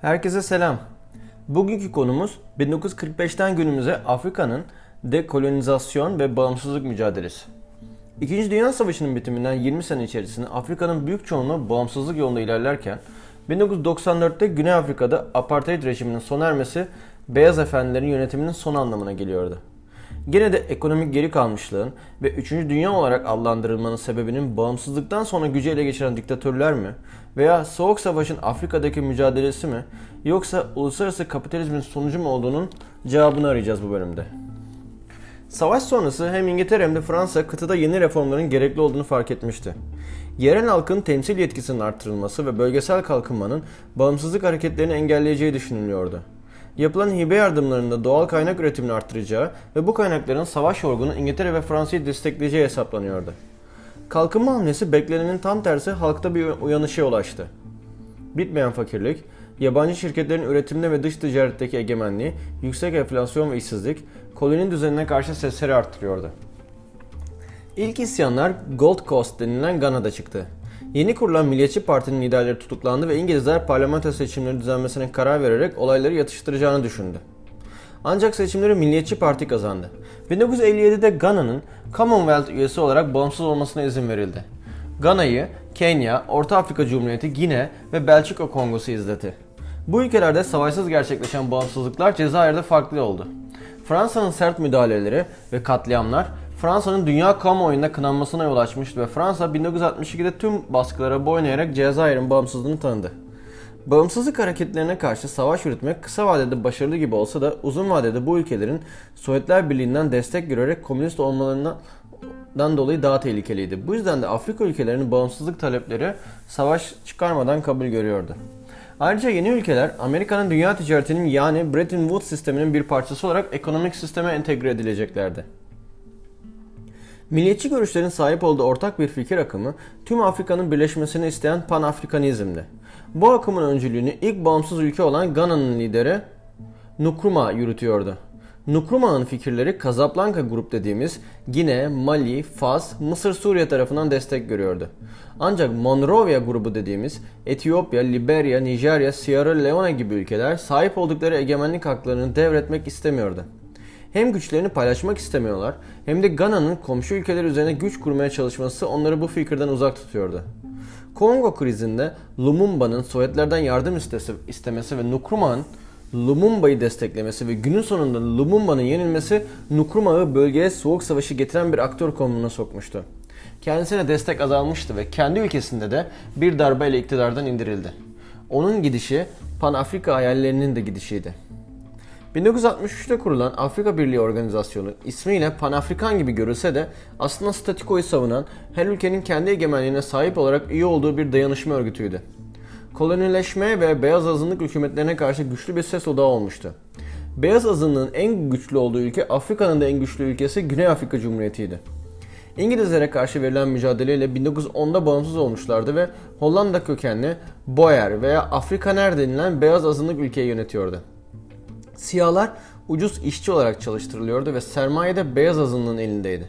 Herkese selam. Bugünkü konumuz 1945'ten günümüze Afrika'nın dekolonizasyon ve bağımsızlık mücadelesi. İkinci Dünya Savaşı'nın bitiminden 20 sene içerisinde Afrika'nın büyük çoğunluğu bağımsızlık yolunda ilerlerken 1994'te Güney Afrika'da apartheid rejiminin sona ermesi beyaz efendilerin yönetiminin son anlamına geliyordu. Gene de ekonomik geri kalmışlığın ve 3. Dünya olarak adlandırılmanın sebebinin bağımsızlıktan sonra gücü ele geçiren diktatörler mi veya Soğuk Savaş'ın Afrika'daki mücadelesi mi yoksa uluslararası kapitalizmin sonucu mu olduğunun cevabını arayacağız bu bölümde. Savaş sonrası hem İngiltere hem de Fransa kıtada yeni reformların gerekli olduğunu fark etmişti. Yerel halkın temsil yetkisinin arttırılması ve bölgesel kalkınmanın bağımsızlık hareketlerini engelleyeceği düşünülüyordu. Yapılan hibe yardımlarında doğal kaynak üretimini arttıracağı ve bu kaynakların savaş yorgunu İngiltere ve Fransa'yı destekleyeceği hesaplanıyordu. Kalkınma hamlesi beklenenin tam tersi halkta bir uyanışa ulaştı. Bitmeyen fakirlik, yabancı şirketlerin üretimde ve dış ticaretteki egemenliği, yüksek enflasyon ve işsizlik koloni düzenine karşı sesleri arttırıyordu. İlk isyanlar Gold Coast denilen Gana'da çıktı. Yeni kurulan Milliyetçi Parti'nin liderleri tutuklandı ve İngilizler parlamento seçimleri düzenlemesine karar vererek olayları yatıştıracağını düşündü. Ancak seçimleri Milliyetçi Parti kazandı. 1957'de Gana'nın Commonwealth üyesi olarak bağımsız olmasına izin verildi. Gana'yı Kenya, Orta Afrika Cumhuriyeti, Gine ve Belçika Kongosu izledi. Bu ülkelerde savaşsız gerçekleşen bağımsızlıklar Cezayir'de farklı oldu. Fransa'nın sert müdahaleleri ve katliamlar Fransa'nın dünya kamuoyunda kınanmasına yol açmıştı ve Fransa 1962'de tüm baskılara boyun eğerek Cezayir'in bağımsızlığını tanıdı. Bağımsızlık hareketlerine karşı savaş yürütmek kısa vadede başarılı gibi olsa da uzun vadede bu ülkelerin Sovyetler Birliği'nden destek görerek komünist olmalarından dolayı daha tehlikeliydi. Bu yüzden de Afrika ülkelerinin bağımsızlık talepleri savaş çıkarmadan kabul görüyordu. Ayrıca yeni ülkeler Amerika'nın dünya ticaretinin yani Bretton Woods sisteminin bir parçası olarak ekonomik sisteme entegre edileceklerdi. Milliyetçi görüşlerin sahip olduğu ortak bir fikir akımı tüm Afrika'nın birleşmesini isteyen Pan-Afrikanizmdi. Bu akımın öncülüğünü ilk bağımsız ülke olan Gana'nın lideri Nkrumah yürütüyordu. Nkrumah'ın fikirleri Casablanca grup dediğimiz Gine, Mali, Fas, Mısır, Suriye tarafından destek görüyordu. Ancak Monrovia grubu dediğimiz Etiyopya, Liberya, Nijerya, Sierra Leone gibi ülkeler sahip oldukları egemenlik haklarını devretmek istemiyordu. Hem güçlerini paylaşmak istemiyorlar hem de Gana'nın komşu ülkeler üzerine güç kurmaya çalışması onları bu fikirden uzak tutuyordu. Kongo krizinde Lumumba'nın Sovyetlerden yardım istesi, istemesi ve Nkrumah'ın Lumumba'yı desteklemesi ve günün sonunda Lumumba'nın yenilmesi Nkrumah'ı bölgeye soğuk savaşı getiren bir aktör konumuna sokmuştu. Kendisine destek azalmıştı ve kendi ülkesinde de bir darbeyle iktidardan indirildi. Onun gidişi Pan-Afrika hayallerinin de gidişiydi. 1963'te kurulan Afrika Birliği Organizasyonu ismiyle Panafrikan gibi görülse de aslında statikoyu savunan her ülkenin kendi egemenliğine sahip olarak üye olduğu bir dayanışma örgütüydü. Kolonileşmeye ve beyaz azınlık hükümetlerine karşı güçlü bir ses odağı olmuştu. Beyaz azınlığın en güçlü olduğu ülke Afrika'nın da en güçlü ülkesi Güney Afrika Cumhuriyeti'ydi. İngilizlere karşı verilen mücadeleyle 1910'da bağımsız olmuşlardı ve Hollanda kökenli Boer veya Afrikaner denilen beyaz azınlık ülkeyi yönetiyordu. Siyahlar ucuz işçi olarak çalıştırılıyordu ve sermaye de beyaz azınlığın elindeydi.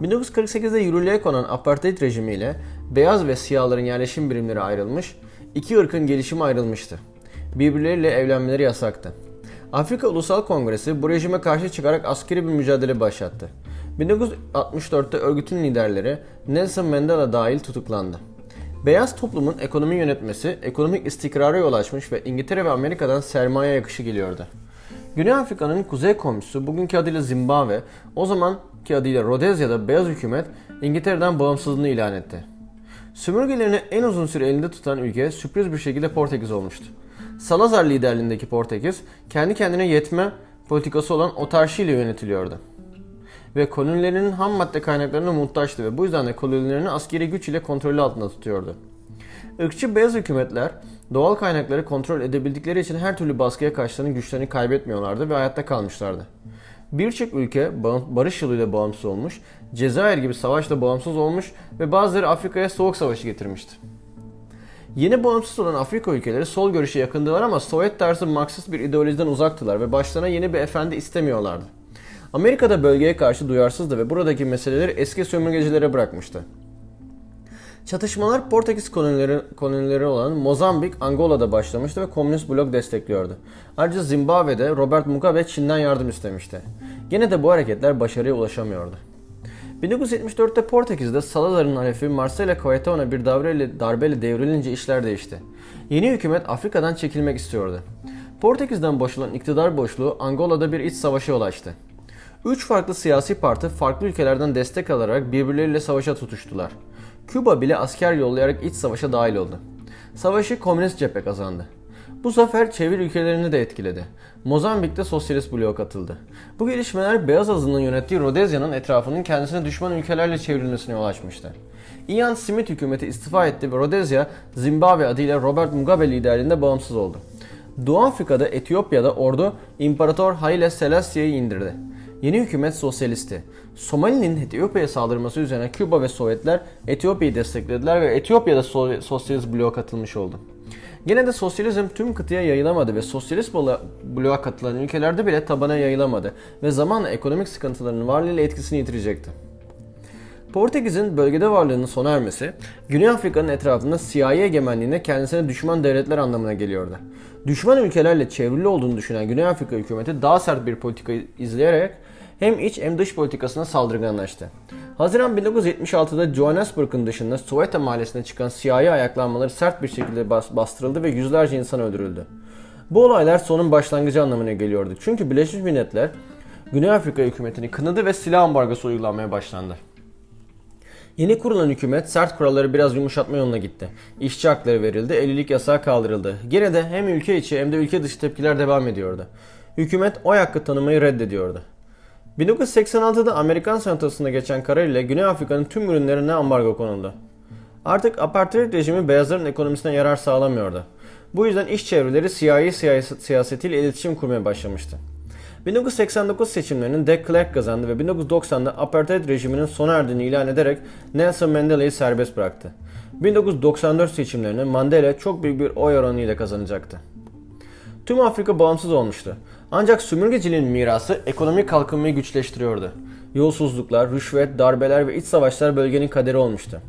1948'de yürürlüğe konan apartheid rejimiyle beyaz ve siyahların yerleşim birimleri ayrılmış, iki ırkın gelişimi ayrılmıştı. Birbirleriyle evlenmeleri yasaktı. Afrika Ulusal Kongresi bu rejime karşı çıkarak askeri bir mücadele başlattı. 1964'te örgütün liderleri Nelson Mandela dahil tutuklandı. Beyaz toplumun ekonomi yönetmesi ekonomik istikrara yol açmış ve İngiltere ve Amerika'dan sermaye yakışı geliyordu. Güney Afrika'nın kuzey komşusu bugünkü adıyla Zimbabwe, o zamanki adıyla Rodezya'da beyaz hükümet İngiltere'den bağımsızlığını ilan etti. Sömürgelerini en uzun süre elinde tutan ülke sürpriz bir şekilde Portekiz olmuştu. Salazar liderliğindeki Portekiz, kendi kendine yetme politikası olan otarşi ile yönetiliyordu. Ve kolonilerinin ham madde kaynaklarına muhtaçtı ve bu yüzden de kolonilerini askeri güç ile kontrolü altında tutuyordu. Irkçı beyaz hükümetler doğal kaynakları kontrol edebildikleri için her türlü baskıya karşılarının güçlerini kaybetmiyorlardı ve hayatta kalmışlardı. Birçok ülke barış yoluyla bağımsız olmuş, Cezayir gibi savaşla bağımsız olmuş ve bazıları Afrika'ya soğuk savaşı getirmişti. Yeni bağımsız olan Afrika ülkeleri sol görüşe yakındılar ama Sovyet tarzı Marksist bir ideolojiden uzaktılar ve başlarına yeni bir efendi istemiyorlardı. Amerika'da bölgeye karşı duyarsızdı ve buradaki meseleleri eski sömürgecilere bırakmıştı. Çatışmalar Portekiz kolonileri, kolonileri olan Mozambik, Angola'da başlamıştı ve Komünist blok destekliyordu. Ayrıca Zimbabwe'de Robert Mugabe Çin'den yardım istemişti. Gene de bu hareketler başarıya ulaşamıyordu. 1974'te Portekiz'de Salaların halefi Marcelo Caetano bir darbeyle, darbeyle devrilince işler değişti. Yeni hükümet Afrika'dan çekilmek istiyordu. Portekiz'den boşalan iktidar boşluğu Angola'da bir iç savaşa yol. Üç farklı siyasi parti farklı ülkelerden destek alarak birbirleriyle savaşa tutuştular. Küba bile asker yollayarak iç savaşa dahil oldu. Savaşı komünist cephe kazandı. Bu zafer çevir ülkelerini de etkiledi. Mozambik'te sosyalist bloğa katıldı. Bu gelişmeler Beyaz Azı'nın yönettiği Rodezya'nın etrafının kendisine düşman ülkelerle çevrilmesine yol açmıştı. Ian Smith hükümeti istifa etti ve Rodezya, Zimbabwe adıyla Robert Mugabe liderliğinde bağımsız oldu. Doğu Afrika'da Etiyopya'da ordu İmparator Haile Selassie'yi indirdi. Yeni hükümet sosyalisti. Somali'nin Etiyopya'ya saldırması üzerine Küba ve Sovyetler Etiyopya'yı desteklediler ve Etiyopya'da so- sosyalist bloğa katılmış oldu. Gene de sosyalizm tüm kıtaya yayılamadı ve sosyalist blo- bloğa katılan ülkelerde bile tabana yayılamadı ve zamanla ekonomik sıkıntıların varlığıyla etkisini yitirecekti. Portekiz'in bölgede varlığının sona ermesi, Güney Afrika'nın etrafında siyahi egemenliğine kendisine düşman devletler anlamına geliyordu. Düşman ülkelerle çevrili olduğunu düşünen Güney Afrika hükümeti daha sert bir politika izleyerek hem iç hem dış politikasına saldırganlaştı. Haziran 1976'da Johannesburg'un dışında Soweto mahallesine çıkan siyahi ayaklanmaları sert bir şekilde bas- bastırıldı ve yüzlerce insan öldürüldü. Bu olaylar sonun başlangıcı anlamına geliyordu. Çünkü Birleşmiş Milletler Güney Afrika hükümetini kınadı ve silah ambargosu uygulanmaya başlandı. Yeni kurulan hükümet sert kuralları biraz yumuşatma yoluna gitti. İşçi hakları verildi, evlilik yasağı kaldırıldı. Gene de hem ülke içi hem de ülke dışı tepkiler devam ediyordu. Hükümet oy hakkı tanımayı reddediyordu. 1986'da Amerikan Senatosu'nda geçen karar ile Güney Afrika'nın tüm ürünlerine ambargo konuldu. Artık apartheid rejimi beyazların ekonomisine yarar sağlamıyordu. Bu yüzden iş çevreleri siyahi siyaset, siyasetiyle iletişim kurmaya başlamıştı. 1989 seçimlerinin de Klerk kazandı ve 1990'da apartheid rejiminin sona erdiğini ilan ederek Nelson Mandela'yı serbest bıraktı. 1994 seçimlerini Mandela çok büyük bir oy oranıyla kazanacaktı. Tüm Afrika bağımsız olmuştu. Ancak sömürgeciliğin mirası ekonomik kalkınmayı güçleştiriyordu. Yolsuzluklar, rüşvet, darbeler ve iç savaşlar bölgenin kaderi olmuştu.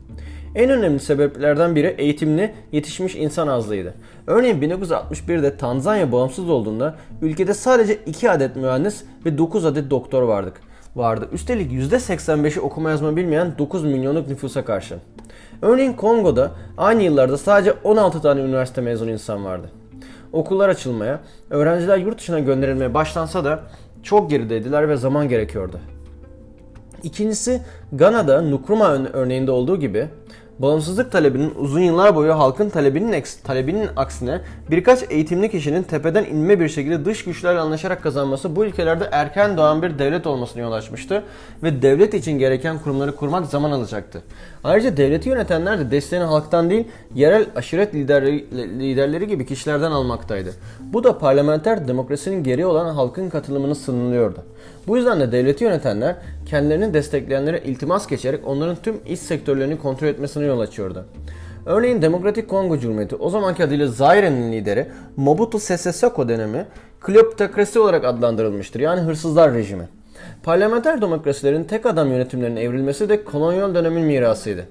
En önemli sebeplerden biri eğitimli, yetişmiş insan azlığıydı. Örneğin 1961'de Tanzanya bağımsız olduğunda ülkede sadece 2 adet mühendis ve 9 adet doktor vardık. vardı. Üstelik %85'i okuma yazma bilmeyen 9 milyonluk nüfusa karşı. Örneğin Kongo'da aynı yıllarda sadece 16 tane üniversite mezunu insan vardı. Okullar açılmaya, öğrenciler yurt dışına gönderilmeye başlansa da çok gerideydiler ve zaman gerekiyordu. İkincisi Gana'da Nkrumah ön- örneğinde olduğu gibi bağımsızlık talebinin uzun yıllar boyu halkın talebinin, eks- talebinin aksine birkaç eğitimli kişinin tepeden inme bir şekilde dış güçlerle anlaşarak kazanması bu ülkelerde erken doğan bir devlet olmasına yol açmıştı ve devlet için gereken kurumları kurmak zaman alacaktı. Ayrıca devleti yönetenler de desteğini halktan değil yerel aşiret liderleri, liderleri gibi kişilerden almaktaydı. Bu da parlamenter demokrasinin geri olan halkın katılımını sınırlıyordu. Bu yüzden de devleti yönetenler kendilerini destekleyenlere iltimas geçerek onların tüm iç sektörlerini kontrol etmesine yol açıyordu. Örneğin Demokratik Kongo Cumhuriyeti o zamanki adıyla Zaire'nin lideri Mobutu Sese Seko dönemi kleptokrasi olarak adlandırılmıştır. Yani hırsızlar rejimi. Parlamenter demokrasilerin tek adam yönetimlerinin evrilmesi de kolonyal dönemin mirasıydı.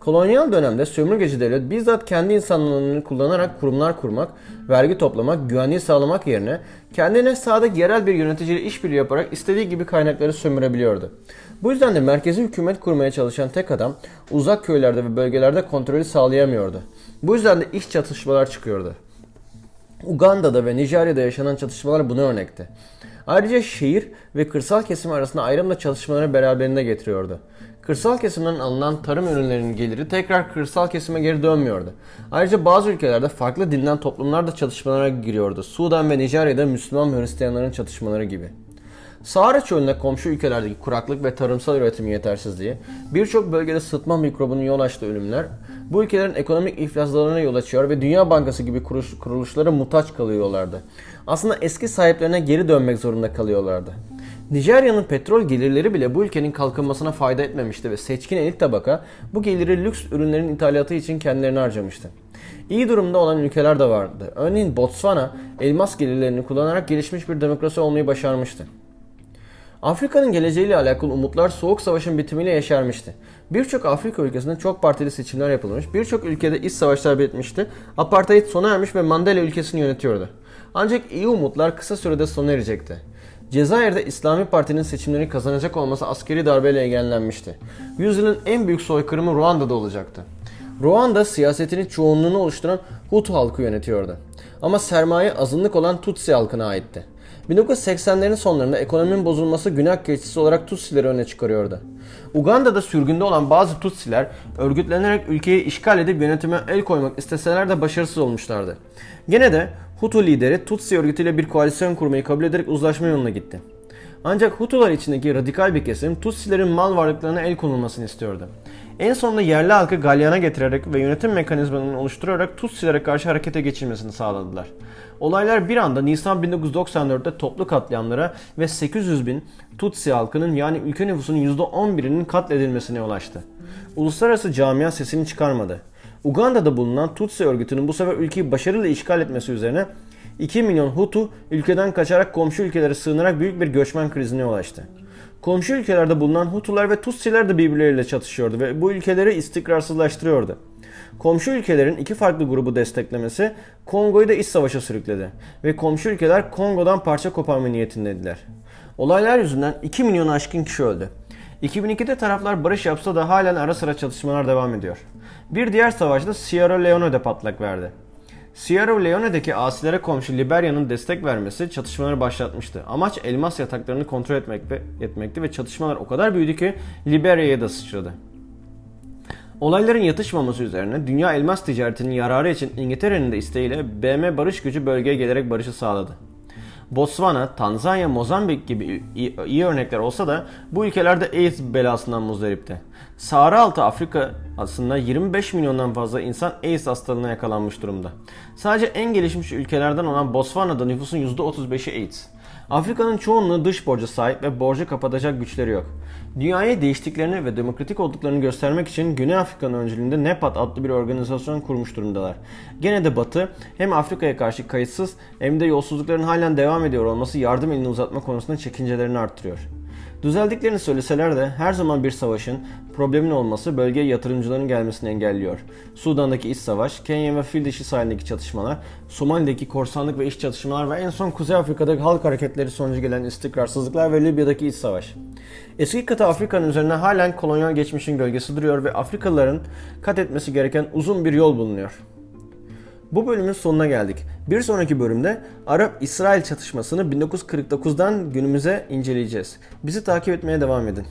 Kolonyal dönemde sömürgeci devlet bizzat kendi insanlarını kullanarak kurumlar kurmak, vergi toplamak, güvenliği sağlamak yerine kendine sadık yerel bir yöneticiyle işbirliği yaparak istediği gibi kaynakları sömürebiliyordu. Bu yüzden de merkezi hükümet kurmaya çalışan tek adam uzak köylerde ve bölgelerde kontrolü sağlayamıyordu. Bu yüzden de iç çatışmalar çıkıyordu. Uganda'da ve Nijerya'da yaşanan çatışmalar buna örnekti. Ayrıca şehir ve kırsal kesim arasında ayrım da çalışmaları beraberinde getiriyordu. Kırsal kesimden alınan tarım ürünlerinin geliri tekrar kırsal kesime geri dönmüyordu. Ayrıca bazı ülkelerde farklı dinden toplumlar da çatışmalara giriyordu. Sudan ve Nijerya'da Müslüman ve Hristiyanların çatışmaları gibi. Sahara çölüne komşu ülkelerdeki kuraklık ve tarımsal üretim yetersizliği, birçok bölgede sıtma mikrobunun yol açtığı ölümler, bu ülkelerin ekonomik iflaslarına yol açıyor ve Dünya Bankası gibi kuruş, kuruluşlara muhtaç kalıyorlardı. Aslında eski sahiplerine geri dönmek zorunda kalıyorlardı. Nijerya'nın petrol gelirleri bile bu ülkenin kalkınmasına fayda etmemişti ve seçkin elit tabaka bu geliri lüks ürünlerin ithalatı için kendilerini harcamıştı. İyi durumda olan ülkeler de vardı. Örneğin Botswana elmas gelirlerini kullanarak gelişmiş bir demokrasi olmayı başarmıştı. Afrika'nın geleceğiyle alakalı umutlar Soğuk Savaş'ın bitimiyle yeşermişti. Birçok Afrika ülkesinde çok partili seçimler yapılmış, birçok ülkede iç savaşlar bitmişti, apartheid sona ermiş ve Mandela ülkesini yönetiyordu. Ancak iyi umutlar kısa sürede sona erecekti. Cezayir'de İslami Parti'nin seçimleri kazanacak olması askeri darbeyle engellenmişti. Yüzyılın en büyük soykırımı Ruanda'da olacaktı. Ruanda siyasetinin çoğunluğunu oluşturan Hutu halkı yönetiyordu. Ama sermaye azınlık olan Tutsi halkına aitti. 1980'lerin sonlarında ekonominin bozulması günah keçisi olarak Tutsileri öne çıkarıyordu. Uganda'da sürgünde olan bazı Tutsiler örgütlenerek ülkeyi işgal edip yönetime el koymak isteseler de başarısız olmuşlardı. Gene de Hutu lideri Tutsi örgütüyle bir koalisyon kurmayı kabul ederek uzlaşma yoluna gitti. Ancak Hutular içindeki radikal bir kesim Tutsilerin mal varlıklarına el konulmasını istiyordu. En sonunda yerli halkı galyana getirerek ve yönetim mekanizmalarını oluşturarak Tutsilere karşı harekete geçilmesini sağladılar. Olaylar bir anda Nisan 1994'te toplu katliamlara ve 800 bin Tutsi halkının yani ülke nüfusunun %11'inin katledilmesine ulaştı. Uluslararası camia sesini çıkarmadı. Uganda'da bulunan Tutsi örgütünün bu sefer ülkeyi başarıyla işgal etmesi üzerine 2 milyon Hutu ülkeden kaçarak komşu ülkelere sığınarak büyük bir göçmen krizine ulaştı. Komşu ülkelerde bulunan Hutular ve Tutsiler de birbirleriyle çatışıyordu ve bu ülkeleri istikrarsızlaştırıyordu. Komşu ülkelerin iki farklı grubu desteklemesi Kongo'yu da iç savaşa sürükledi ve komşu ülkeler Kongo'dan parça koparma niyetindeydiler. Olaylar yüzünden 2 milyon aşkın kişi öldü. 2002'de taraflar barış yapsa da halen ara sıra çatışmalar devam ediyor. Bir diğer savaşta Sierra Leone'de patlak verdi. Sierra Leone'deki asilere komşu Liberya'nın destek vermesi çatışmaları başlatmıştı. Amaç elmas yataklarını kontrol etmek ve, etmekti ve çatışmalar o kadar büyüdü ki Liberya'ya da sıçradı. Olayların yatışmaması üzerine dünya elmas ticaretinin yararı için İngiltere'nin de isteğiyle BM barış gücü bölgeye gelerek barışı sağladı. Botswana, Tanzanya, Mozambik gibi iyi, örnekler olsa da bu ülkelerde AIDS belasından muzdaripti. Sahra altı Afrika aslında 25 milyondan fazla insan AIDS hastalığına yakalanmış durumda. Sadece en gelişmiş ülkelerden olan Botswana'da nüfusun %35'i AIDS. Afrika'nın çoğunluğu dış borca sahip ve borcu kapatacak güçleri yok. Dünyaya değiştiklerini ve demokratik olduklarını göstermek için Güney Afrika'nın öncülüğünde NEPAD adlı bir organizasyon kurmuş durumdalar. Gene de Batı hem Afrika'ya karşı kayıtsız hem de yolsuzlukların halen devam ediyor olması yardım elini uzatma konusunda çekincelerini arttırıyor. Düzeldiklerini söyleseler de her zaman bir savaşın, problemin olması bölgeye yatırımcıların gelmesini engelliyor. Sudan'daki iç savaş, Kenya ve fil dişi sahilindeki çatışmalar, Somali'deki korsanlık ve iç çatışmalar ve en son Kuzey Afrika'daki halk hareketleri sonucu gelen istikrarsızlıklar ve Libya'daki iç savaş. Eski kıta Afrika'nın üzerine halen kolonyal geçmişin gölgesi duruyor ve Afrikalıların kat etmesi gereken uzun bir yol bulunuyor. Bu bölümün sonuna geldik. Bir sonraki bölümde Arap-İsrail çatışmasını 1949'dan günümüze inceleyeceğiz. Bizi takip etmeye devam edin.